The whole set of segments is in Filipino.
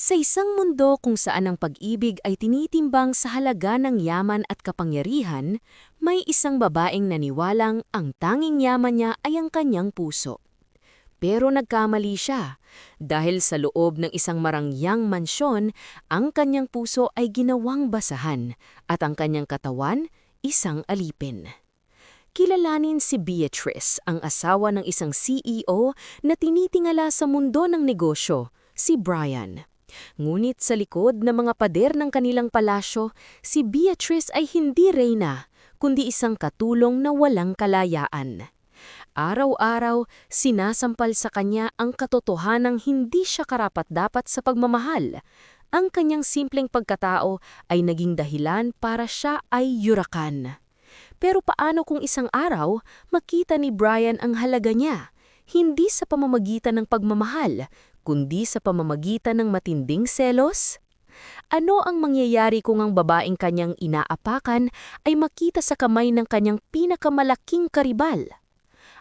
Sa isang mundo kung saan ang pag-ibig ay tinitimbang sa halaga ng yaman at kapangyarihan, may isang babaeng naniwalang ang tanging yaman niya ay ang kanyang puso. Pero nagkamali siya dahil sa loob ng isang marangyang mansyon, ang kanyang puso ay ginawang basahan at ang kanyang katawan isang alipin. Kilalanin si Beatrice, ang asawa ng isang CEO na tinitingala sa mundo ng negosyo, si Brian. Ngunit sa likod ng mga pader ng kanilang palasyo, si Beatrice ay hindi reyna, kundi isang katulong na walang kalayaan. Araw-araw, sinasampal sa kanya ang katotohanang hindi siya karapat-dapat sa pagmamahal. Ang kanyang simpleng pagkatao ay naging dahilan para siya ay yurakan. Pero paano kung isang araw makita ni Brian ang halaga niya? Hindi sa pamamagitan ng pagmamahal, kundi sa pamamagitan ng matinding selos? Ano ang mangyayari kung ang babaeng kanyang inaapakan ay makita sa kamay ng kanyang pinakamalaking karibal?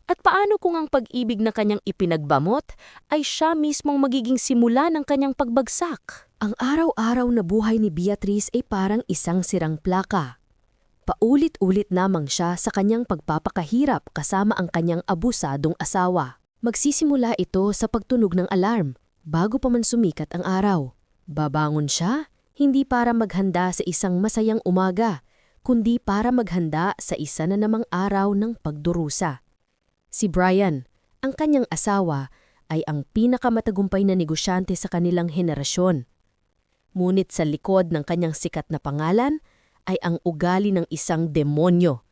At paano kung ang pag-ibig na kanyang ipinagbamot ay siya mismong magiging simula ng kanyang pagbagsak? Ang araw-araw na buhay ni Beatrice ay parang isang sirang plaka. Paulit-ulit namang siya sa kanyang pagpapakahirap kasama ang kanyang abusadong asawa. Magsisimula ito sa pagtunog ng alarm bago pa man sumikat ang araw. Babangon siya, hindi para maghanda sa isang masayang umaga, kundi para maghanda sa isa na namang araw ng pagdurusa. Si Brian, ang kanyang asawa, ay ang pinakamatagumpay na negosyante sa kanilang henerasyon. Ngunit sa likod ng kanyang sikat na pangalan ay ang ugali ng isang demonyo.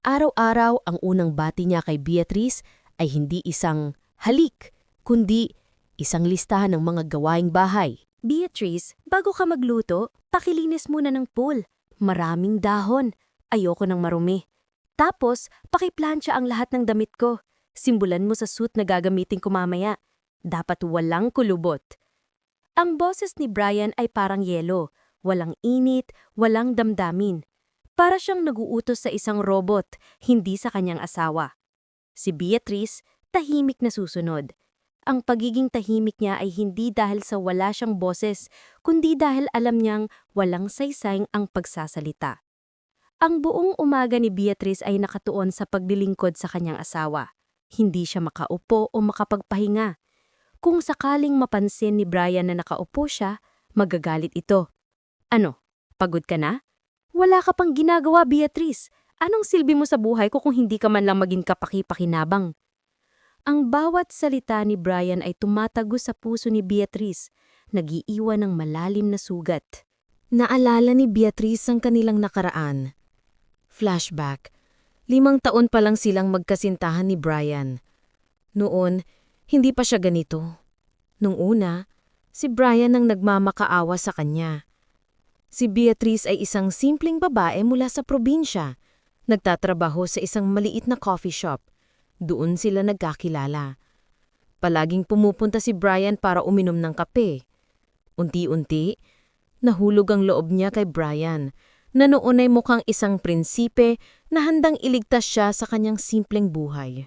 Araw-araw ang unang bati niya kay Beatrice ay hindi isang halik, kundi isang listahan ng mga gawaing bahay. Beatrice, bago ka magluto, pakilinis muna ng pool. Maraming dahon. Ayoko ng marumi. Tapos, pakiplansya ang lahat ng damit ko. Simbulan mo sa suit na gagamitin ko mamaya. Dapat walang kulubot. Ang boses ni Brian ay parang yelo. Walang init, walang damdamin. Para siyang naguutos sa isang robot, hindi sa kanyang asawa. Si Beatrice, tahimik na susunod. Ang pagiging tahimik niya ay hindi dahil sa wala siyang boses, kundi dahil alam niyang walang saysayng ang pagsasalita. Ang buong umaga ni Beatrice ay nakatuon sa paglilingkod sa kanyang asawa. Hindi siya makaupo o makapagpahinga. Kung sakaling mapansin ni Brian na nakaupo siya, magagalit ito. Ano, pagod ka na? Wala ka pang ginagawa, Beatrice. Anong silbi mo sa buhay ko kung hindi ka man lang maging kapaki-pakinabang? Ang bawat salita ni Brian ay tumatago sa puso ni Beatrice, nagiiwan ng malalim na sugat. Naalala ni Beatrice ang kanilang nakaraan. Flashback. Limang taon pa lang silang magkasintahan ni Brian. Noon, hindi pa siya ganito. Nung una, si Brian ang nagmamakaawa sa kanya. Si Beatrice ay isang simpleng babae mula sa probinsya. Nagtatrabaho sa isang maliit na coffee shop. Doon sila nagkakilala. Palaging pumupunta si Brian para uminom ng kape. Unti-unti, nahulog ang loob niya kay Brian na noon ay mukhang isang prinsipe na handang iligtas siya sa kanyang simpleng buhay.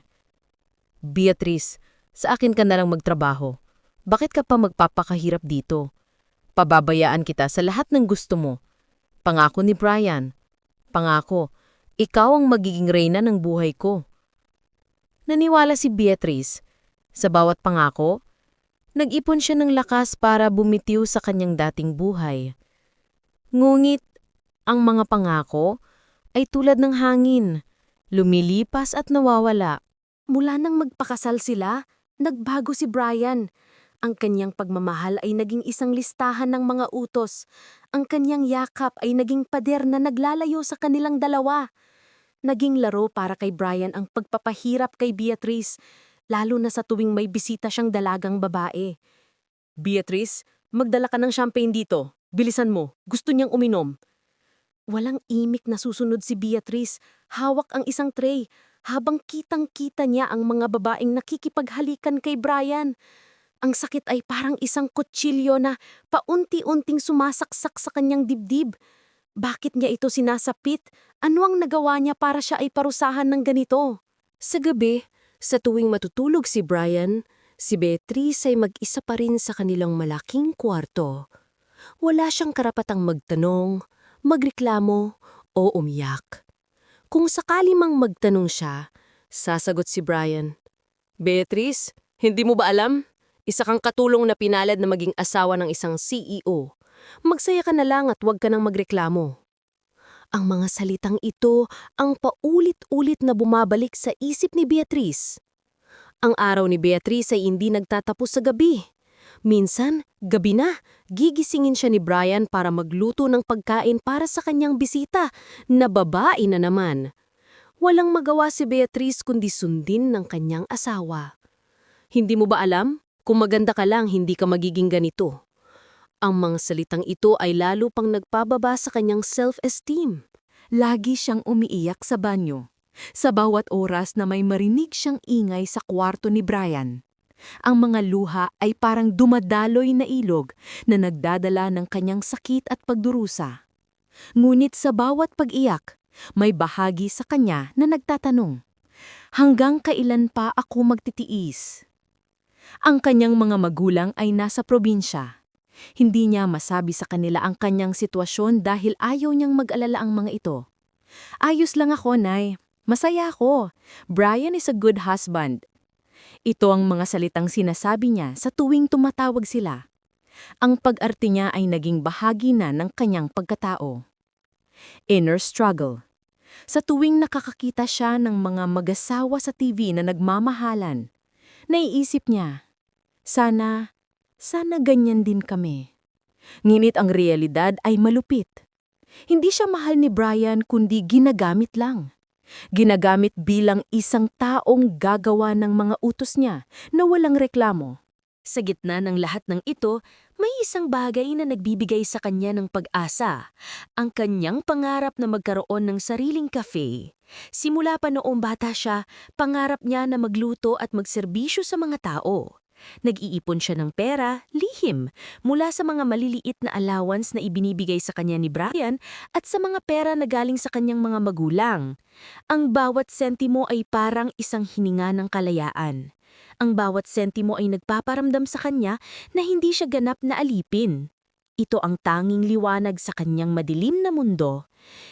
Beatrice, sa akin ka na lang magtrabaho. Bakit ka pa magpapakahirap dito? Pababayaan kita sa lahat ng gusto mo. Pangako ni Brian. Pangako, ikaw ang magiging reyna ng buhay ko. Naniwala si Beatrice. Sa bawat pangako, nag-ipon siya ng lakas para bumitiw sa kanyang dating buhay. Ngunit ang mga pangako ay tulad ng hangin, lumilipas at nawawala. Mula nang magpakasal sila, nagbago si Brian. Ang kanyang pagmamahal ay naging isang listahan ng mga utos. Ang kanyang yakap ay naging pader na naglalayo sa kanilang dalawa. Naging laro para kay Brian ang pagpapahirap kay Beatrice, lalo na sa tuwing may bisita siyang dalagang babae. Beatrice, magdala ka ng champagne dito. Bilisan mo, gusto niyang uminom. Walang imik na susunod si Beatrice, hawak ang isang tray, habang kitang-kita niya ang mga babaeng nakikipaghalikan kay Brian. Ang sakit ay parang isang kutsilyo na paunti-unting sumasaksak sa kanyang dibdib. Bakit niya ito sinasapit? Ano ang nagawa niya para siya ay parusahan ng ganito? Sa gabi, sa tuwing matutulog si Brian, Si Beatrice ay mag-isa pa rin sa kanilang malaking kwarto. Wala siyang karapatang magtanong, magreklamo o umiyak. Kung sakali mang magtanong siya, sasagot si Brian, Beatrice, hindi mo ba alam? Isa kang katulong na pinalad na maging asawa ng isang CEO. Magsaya ka na lang at huwag ka nang magreklamo. Ang mga salitang ito ang paulit-ulit na bumabalik sa isip ni Beatrice. Ang araw ni Beatrice ay hindi nagtatapos sa gabi. Minsan, gabi na, gigisingin siya ni Brian para magluto ng pagkain para sa kanyang bisita, na babae na naman. Walang magawa si Beatrice kundi sundin ng kanyang asawa. Hindi mo ba alam? Kung maganda ka lang, hindi ka magiging ganito. Ang mga salitang ito ay lalo pang nagpababa sa kanyang self-esteem. Lagi siyang umiiyak sa banyo. Sa bawat oras na may marinig siyang ingay sa kwarto ni Brian. Ang mga luha ay parang dumadaloy na ilog na nagdadala ng kanyang sakit at pagdurusa. Ngunit sa bawat pag-iyak, may bahagi sa kanya na nagtatanong, Hanggang kailan pa ako magtitiis? Ang kanyang mga magulang ay nasa probinsya. Hindi niya masabi sa kanila ang kanyang sitwasyon dahil ayaw niyang mag-alala ang mga ito. Ayos lang ako, Nay. Masaya ako. Brian is a good husband. Ito ang mga salitang sinasabi niya sa tuwing tumatawag sila. Ang pag-arte niya ay naging bahagi na ng kanyang pagkatao. Inner struggle. Sa tuwing nakakakita siya ng mga mag-asawa sa TV na nagmamahalan, naiisip niya, sana, sana ganyan din kami. Ngunit ang realidad ay malupit. Hindi siya mahal ni Brian kundi ginagamit lang. Ginagamit bilang isang taong gagawa ng mga utos niya na walang reklamo. Sa gitna ng lahat ng ito, may isang bagay na nagbibigay sa kanya ng pag-asa. Ang kanyang pangarap na magkaroon ng sariling cafe. Simula pa noong bata siya, pangarap niya na magluto at magserbisyo sa mga tao. Nag-iipon siya ng pera, lihim, mula sa mga maliliit na allowance na ibinibigay sa kanya ni Brian at sa mga pera na galing sa kanyang mga magulang. Ang bawat sentimo ay parang isang hininga ng kalayaan. Ang bawat sentimo ay nagpaparamdam sa kanya na hindi siya ganap na alipin. Ito ang tanging liwanag sa kanyang madilim na mundo.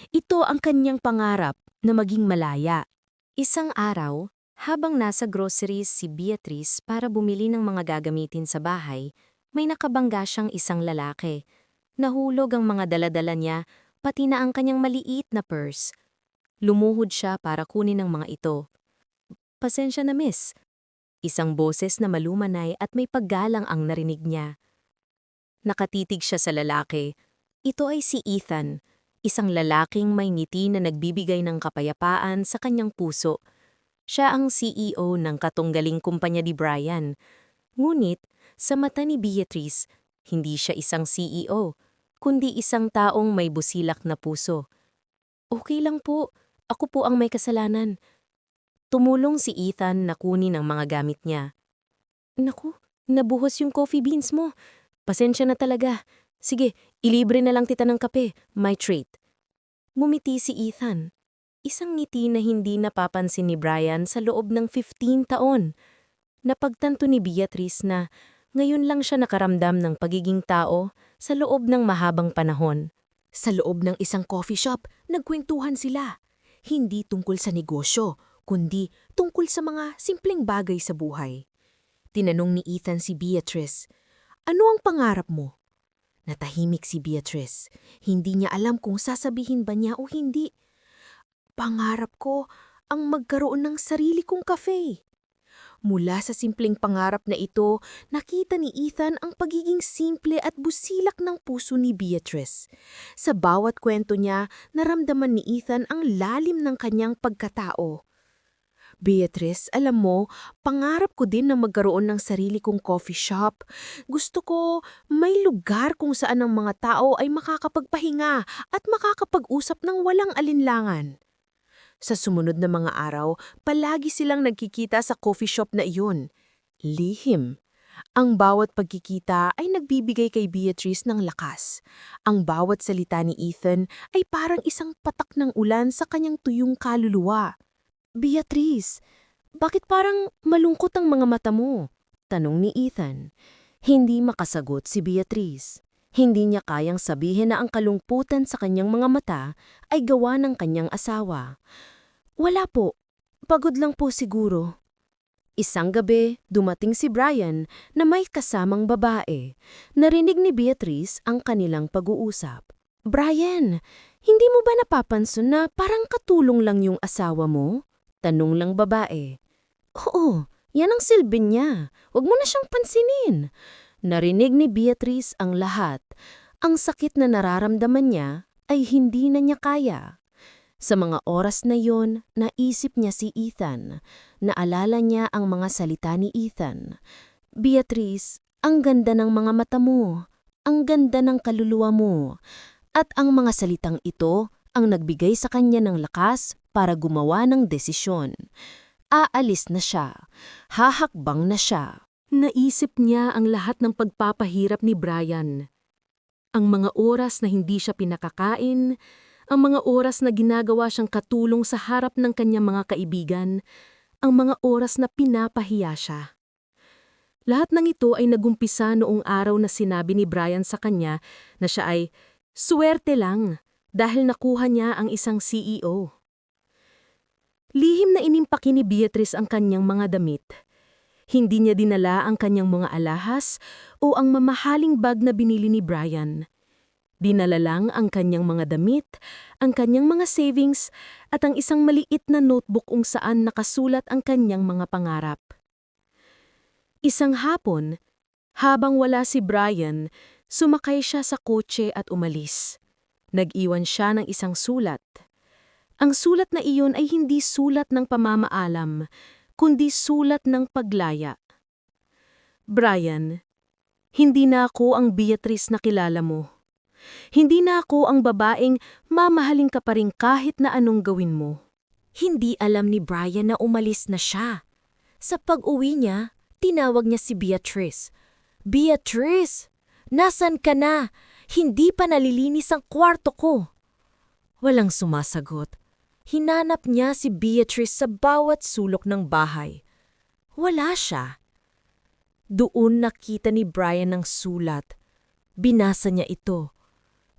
Ito ang kanyang pangarap na maging malaya. Isang araw, habang nasa groceries si Beatrice para bumili ng mga gagamitin sa bahay, may nakabangga siyang isang lalaki. Nahulog ang mga daladala niya, pati na ang kanyang maliit na purse. Lumuhod siya para kunin ang mga ito. Pasensya na miss. Isang boses na malumanay at may paggalang ang narinig niya. Nakatitig siya sa lalaki. Ito ay si Ethan, isang lalaking may ngiti na nagbibigay ng kapayapaan sa kanyang puso. Siya ang CEO ng katunggaling kumpanya ni Brian. Ngunit, sa mata ni Beatrice, hindi siya isang CEO, kundi isang taong may busilak na puso. Okay lang po, ako po ang may kasalanan. Tumulong si Ethan na kunin ang mga gamit niya. Naku, nabuhos yung coffee beans mo. Pasensya na talaga. Sige, ilibre na lang tita ng kape, my treat. Mumiti si Ethan. Isang ngiti na hindi napapansin ni Brian sa loob ng 15 taon. Napagtanto ni Beatrice na ngayon lang siya nakaramdam ng pagiging tao sa loob ng mahabang panahon. Sa loob ng isang coffee shop, nagkwentuhan sila. Hindi tungkol sa negosyo, kundi tungkol sa mga simpleng bagay sa buhay. Tinanong ni Ethan si Beatrice, Ano ang pangarap mo? Natahimik si Beatrice. Hindi niya alam kung sasabihin ba niya o hindi. Pangarap ko ang magkaroon ng sarili kong cafe. Mula sa simpleng pangarap na ito, nakita ni Ethan ang pagiging simple at busilak ng puso ni Beatrice. Sa bawat kwento niya, naramdaman ni Ethan ang lalim ng kanyang pagkatao. Beatrice, alam mo, pangarap ko din na magkaroon ng sarili kong coffee shop. Gusto ko may lugar kung saan ang mga tao ay makakapagpahinga at makakapag-usap ng walang alinlangan. Sa sumunod na mga araw, palagi silang nagkikita sa coffee shop na iyon. Lihim. Ang bawat pagkikita ay nagbibigay kay Beatrice ng lakas. Ang bawat salita ni Ethan ay parang isang patak ng ulan sa kanyang tuyong kaluluwa. Beatrice, bakit parang malungkot ang mga mata mo? Tanong ni Ethan. Hindi makasagot si Beatrice. Hindi niya kayang sabihin na ang kalungputan sa kanyang mga mata ay gawa ng kanyang asawa. Wala po. Pagod lang po siguro. Isang gabi, dumating si Brian na may kasamang babae. Narinig ni Beatrice ang kanilang pag-uusap. Brian, hindi mo ba napapansin na parang katulong lang yung asawa mo? Tanong lang babae. Oo, yan ang silbi niya. Huwag mo na siyang pansinin. Narinig ni Beatrice ang lahat. Ang sakit na nararamdaman niya ay hindi na niya kaya. Sa mga oras na yon, naisip niya si Ethan. Naalala niya ang mga salita ni Ethan. Beatrice, ang ganda ng mga mata mo. Ang ganda ng kaluluwa mo. At ang mga salitang ito ang nagbigay sa kanya ng lakas para gumawa ng desisyon. Aalis na siya. Hahakbang na siya. Naisip niya ang lahat ng pagpapahirap ni Brian. Ang mga oras na hindi siya pinakakain, ang mga oras na ginagawa siyang katulong sa harap ng kanyang mga kaibigan, ang mga oras na pinapahiya siya. Lahat ng ito ay nagumpisa noong araw na sinabi ni Brian sa kanya na siya ay swerte lang dahil nakuha niya ang isang CEO. Lihim na inimpaki ni Beatrice ang kanyang mga damit. Hindi niya dinala ang kanyang mga alahas o ang mamahaling bag na binili ni Brian. Dinala lang ang kanyang mga damit, ang kanyang mga savings, at ang isang maliit na notebook kung saan nakasulat ang kanyang mga pangarap. Isang hapon, habang wala si Brian, sumakay siya sa kotse at umalis. Nag-iwan siya ng isang sulat. Ang sulat na iyon ay hindi sulat ng pamamaalam, kundi sulat ng paglaya. Brian, hindi na ako ang Beatrice na kilala mo. Hindi na ako ang babaeng mamahaling ka pa rin kahit na anong gawin mo. Hindi alam ni Brian na umalis na siya. Sa pag-uwi niya, tinawag niya si Beatrice. Beatrice, nasan ka na? Hindi pa nalilinis ang kwarto ko. Walang sumasagot. Hinanap niya si Beatrice sa bawat sulok ng bahay. Wala siya. Doon nakita ni Brian ang sulat. Binasa niya ito.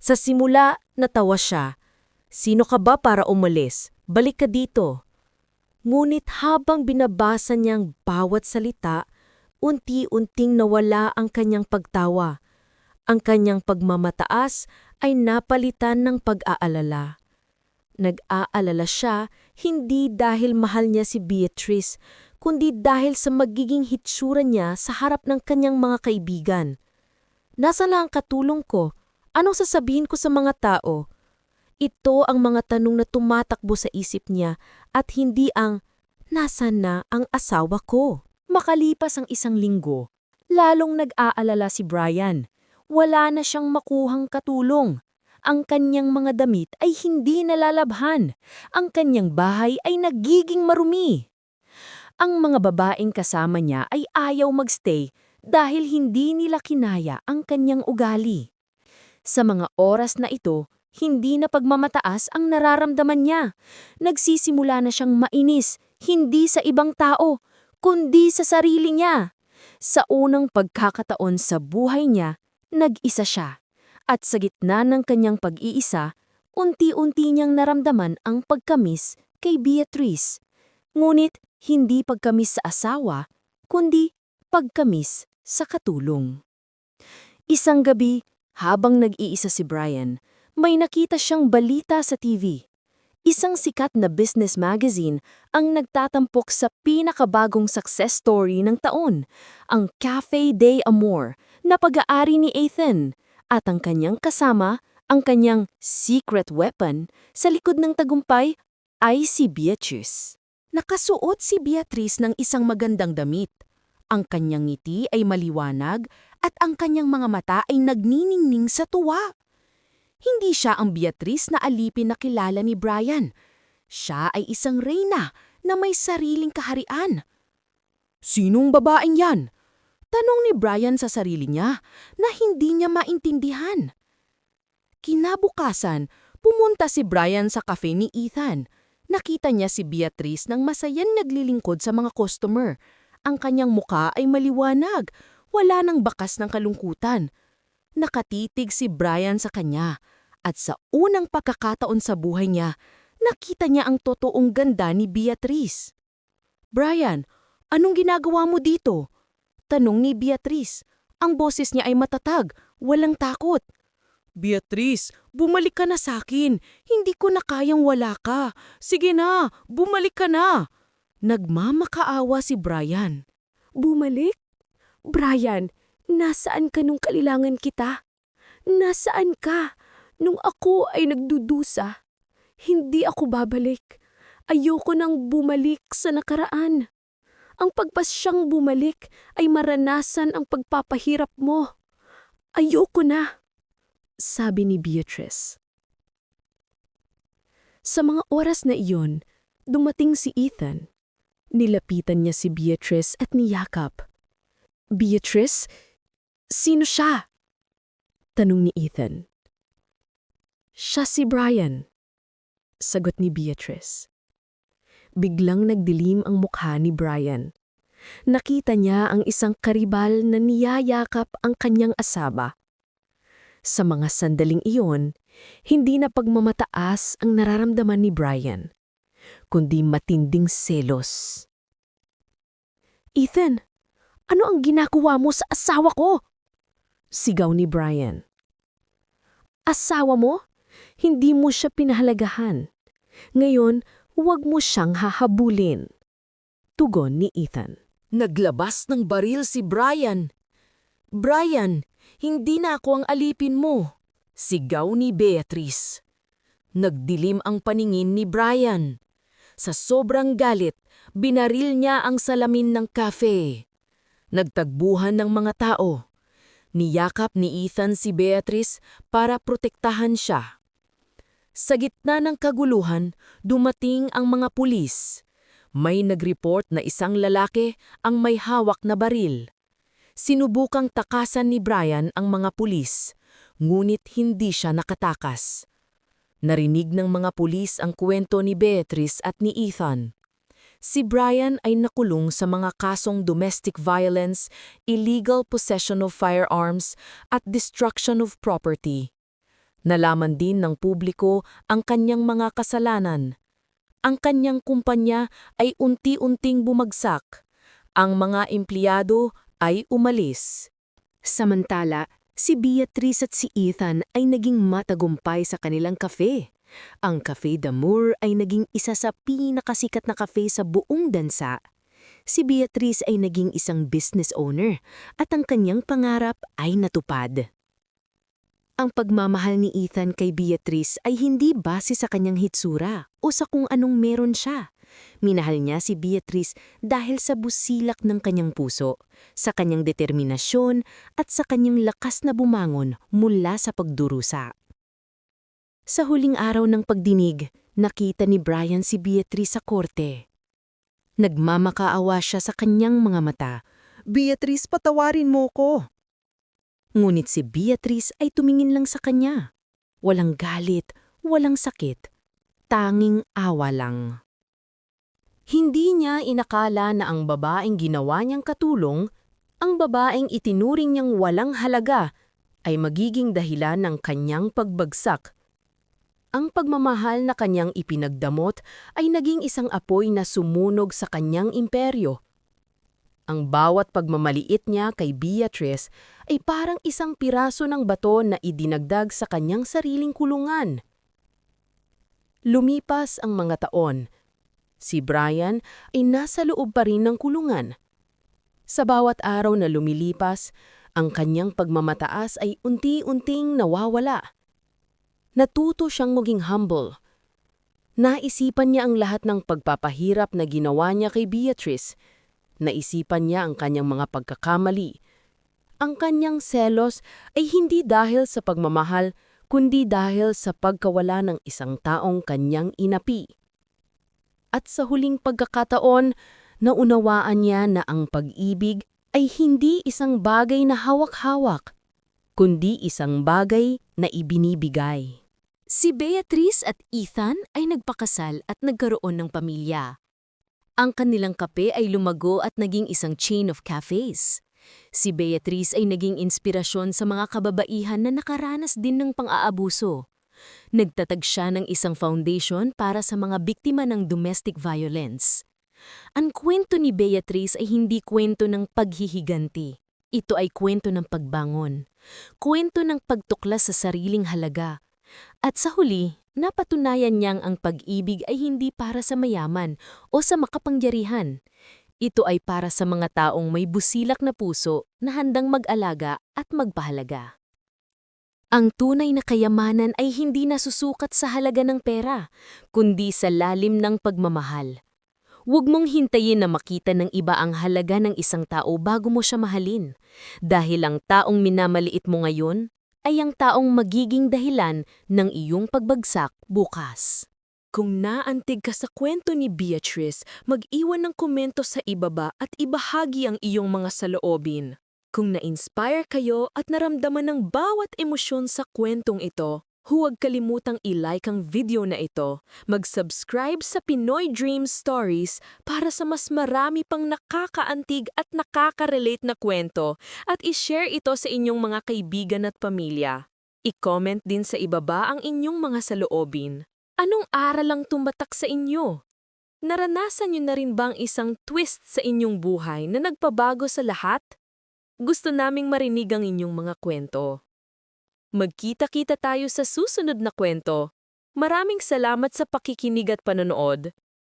Sa simula, natawa siya. Sino ka ba para umalis? Balik ka dito. Ngunit habang binabasa niyang bawat salita, unti-unting nawala ang kanyang pagtawa. Ang kanyang pagmamataas ay napalitan ng pag-aalala. Nag-aalala siya hindi dahil mahal niya si Beatrice, kundi dahil sa magiging hitsura niya sa harap ng kanyang mga kaibigan. Nasa lang ang katulong ko? Anong sasabihin ko sa mga tao? Ito ang mga tanong na tumatakbo sa isip niya at hindi ang, nasan na ang asawa ko? Makalipas ang isang linggo, lalong nag-aalala si Brian. Wala na siyang makuhang katulong ang kanyang mga damit ay hindi nalalabhan. Ang kanyang bahay ay nagiging marumi. Ang mga babaeng kasama niya ay ayaw magstay dahil hindi nila kinaya ang kanyang ugali. Sa mga oras na ito, hindi na pagmamataas ang nararamdaman niya. Nagsisimula na siyang mainis, hindi sa ibang tao, kundi sa sarili niya. Sa unang pagkakataon sa buhay niya, nag-isa siya. At sa gitna ng kanyang pag-iisa, unti-unti niyang naramdaman ang pagkamis kay Beatrice. Ngunit hindi pagkamis sa asawa, kundi pagkamis sa katulong. Isang gabi, habang nag-iisa si Brian, may nakita siyang balita sa TV. Isang sikat na business magazine ang nagtatampok sa pinakabagong success story ng taon, ang Cafe de Amor na pag-aari ni Ethan at ang kanyang kasama, ang kanyang secret weapon sa likod ng tagumpay ay si Beatrice. Nakasuot si Beatrice ng isang magandang damit. Ang kanyang ngiti ay maliwanag at ang kanyang mga mata ay nagniningning sa tuwa. Hindi siya ang Beatrice na alipin na kilala ni Brian. Siya ay isang reyna na may sariling kaharian. Sinong babaeng yan? Tanong ni Brian sa sarili niya na hindi niya maintindihan. Kinabukasan, pumunta si Brian sa cafe ni Ethan. Nakita niya si Beatrice nang masayang naglilingkod sa mga customer. Ang kanyang muka ay maliwanag, wala nang bakas ng kalungkutan. Nakatitig si Brian sa kanya at sa unang pagkakataon sa buhay niya, nakita niya ang totoong ganda ni Beatrice. Brian, anong ginagawa mo dito? Tanong ni Beatrice. Ang boses niya ay matatag, walang takot. Beatrice, bumalik ka na sa akin. Hindi ko na kayang wala ka. Sige na, bumalik ka na. Nagmamakaawa si Brian. Bumalik? Brian, nasaan ka nung kailangan kita? Nasaan ka? Nung ako ay nagdudusa. Hindi ako babalik. Ayoko nang bumalik sa nakaraan. Ang pagpasyang bumalik ay maranasan ang pagpapahirap mo. Ayoko na sabi ni Beatrice. Sa mga oras na iyon, dumating si Ethan. Nilapitan niya si Beatrice at niyakap. Beatrice? Sino siya? Tanong ni Ethan. Siya si Brian. Sagot ni Beatrice. Biglang nagdilim ang mukha ni Brian. Nakita niya ang isang karibal na niyayakap ang kanyang asaba. Sa mga sandaling iyon, hindi na pagmamataas ang nararamdaman ni Brian, kundi matinding selos. Ethan, ano ang ginagawa mo sa asawa ko? Sigaw ni Brian. Asawa mo? Hindi mo siya pinahalagahan. Ngayon, huwag mo siyang hahabulin. Tugon ni Ethan. Naglabas ng baril si Brian. Brian, hindi na ako ang alipin mo. Sigaw ni Beatrice. Nagdilim ang paningin ni Brian. Sa sobrang galit, binaril niya ang salamin ng cafe. Nagtagbuhan ng mga tao. Niyakap ni Ethan si Beatrice para protektahan siya. Sa gitna ng kaguluhan, dumating ang mga pulis. May nag-report na isang lalaki ang may hawak na baril. Sinubukang takasan ni Brian ang mga pulis, ngunit hindi siya nakatakas. Narinig ng mga pulis ang kwento ni Beatrice at ni Ethan. Si Brian ay nakulong sa mga kasong domestic violence, illegal possession of firearms, at destruction of property. Nalaman din ng publiko ang kanyang mga kasalanan. Ang kanyang kumpanya ay unti-unting bumagsak. Ang mga empleyado ay umalis. Samantala, si Beatrice at si Ethan ay naging matagumpay sa kanilang kafe. Ang Cafe d'Amour ay naging isa sa pinakasikat na kafe sa buong dansa. Si Beatrice ay naging isang business owner at ang kanyang pangarap ay natupad. Ang pagmamahal ni Ethan kay Beatrice ay hindi base sa kanyang hitsura o sa kung anong meron siya. Minahal niya si Beatrice dahil sa busilak ng kanyang puso, sa kanyang determinasyon at sa kanyang lakas na bumangon mula sa pagdurusa. Sa huling araw ng pagdinig, nakita ni Brian si Beatrice sa korte. Nagmamakaawa siya sa kanyang mga mata. Beatrice, patawarin mo ko. Ngunit si Beatrice ay tumingin lang sa kanya. Walang galit, walang sakit. Tanging awa lang. Hindi niya inakala na ang babaeng ginawa niyang katulong, ang babaeng itinuring niyang walang halaga, ay magiging dahilan ng kanyang pagbagsak. Ang pagmamahal na kanyang ipinagdamot ay naging isang apoy na sumunog sa kanyang imperyo. Ang bawat pagmamaliit niya kay Beatrice ay parang isang piraso ng bato na idinagdag sa kanyang sariling kulungan. Lumipas ang mga taon. Si Brian ay nasa loob pa rin ng kulungan. Sa bawat araw na lumilipas, ang kanyang pagmamataas ay unti-unting nawawala. Natuto siyang maging humble. Naisipan niya ang lahat ng pagpapahirap na ginawa niya kay Beatrice. Naisipan niya ang kanyang mga pagkakamali. Ang kanyang selos ay hindi dahil sa pagmamahal, kundi dahil sa pagkawala ng isang taong kanyang inapi. At sa huling pagkakataon, naunawaan niya na ang pag-ibig ay hindi isang bagay na hawak-hawak, kundi isang bagay na ibinibigay. Si Beatrice at Ethan ay nagpakasal at nagkaroon ng pamilya. Ang kanilang kape ay lumago at naging isang chain of cafes. Si Beatrice ay naging inspirasyon sa mga kababaihan na nakaranas din ng pang-aabuso. Nagtatag siya ng isang foundation para sa mga biktima ng domestic violence. Ang kwento ni Beatrice ay hindi kwento ng paghihiganti. Ito ay kwento ng pagbangon. Kwento ng pagtuklas sa sariling halaga. At sa huli, napatunayan niyang ang pag-ibig ay hindi para sa mayaman o sa makapangyarihan. Ito ay para sa mga taong may busilak na puso na handang mag-alaga at magpahalaga. Ang tunay na kayamanan ay hindi nasusukat sa halaga ng pera, kundi sa lalim ng pagmamahal. Huwag mong hintayin na makita ng iba ang halaga ng isang tao bago mo siya mahalin. Dahil ang taong minamaliit mo ngayon ay ang taong magiging dahilan ng iyong pagbagsak bukas. Kung naantig ka sa kwento ni Beatrice, mag-iwan ng komento sa ibaba at ibahagi ang iyong mga saloobin. Kung na-inspire kayo at naramdaman ng bawat emosyon sa kwentong ito, huwag kalimutang i-like ang video na ito, mag-subscribe sa Pinoy Dream Stories para sa mas marami pang nakakaantig at nakaka-relate na kwento at i-share ito sa inyong mga kaibigan at pamilya. I-comment din sa ibaba ang inyong mga saloobin. Anong aral ang tumatak sa inyo? Naranasan niyo na rin bang isang twist sa inyong buhay na nagpabago sa lahat? Gusto naming marinig ang inyong mga kwento. Magkita-kita tayo sa susunod na kwento. Maraming salamat sa pakikinig at panonood.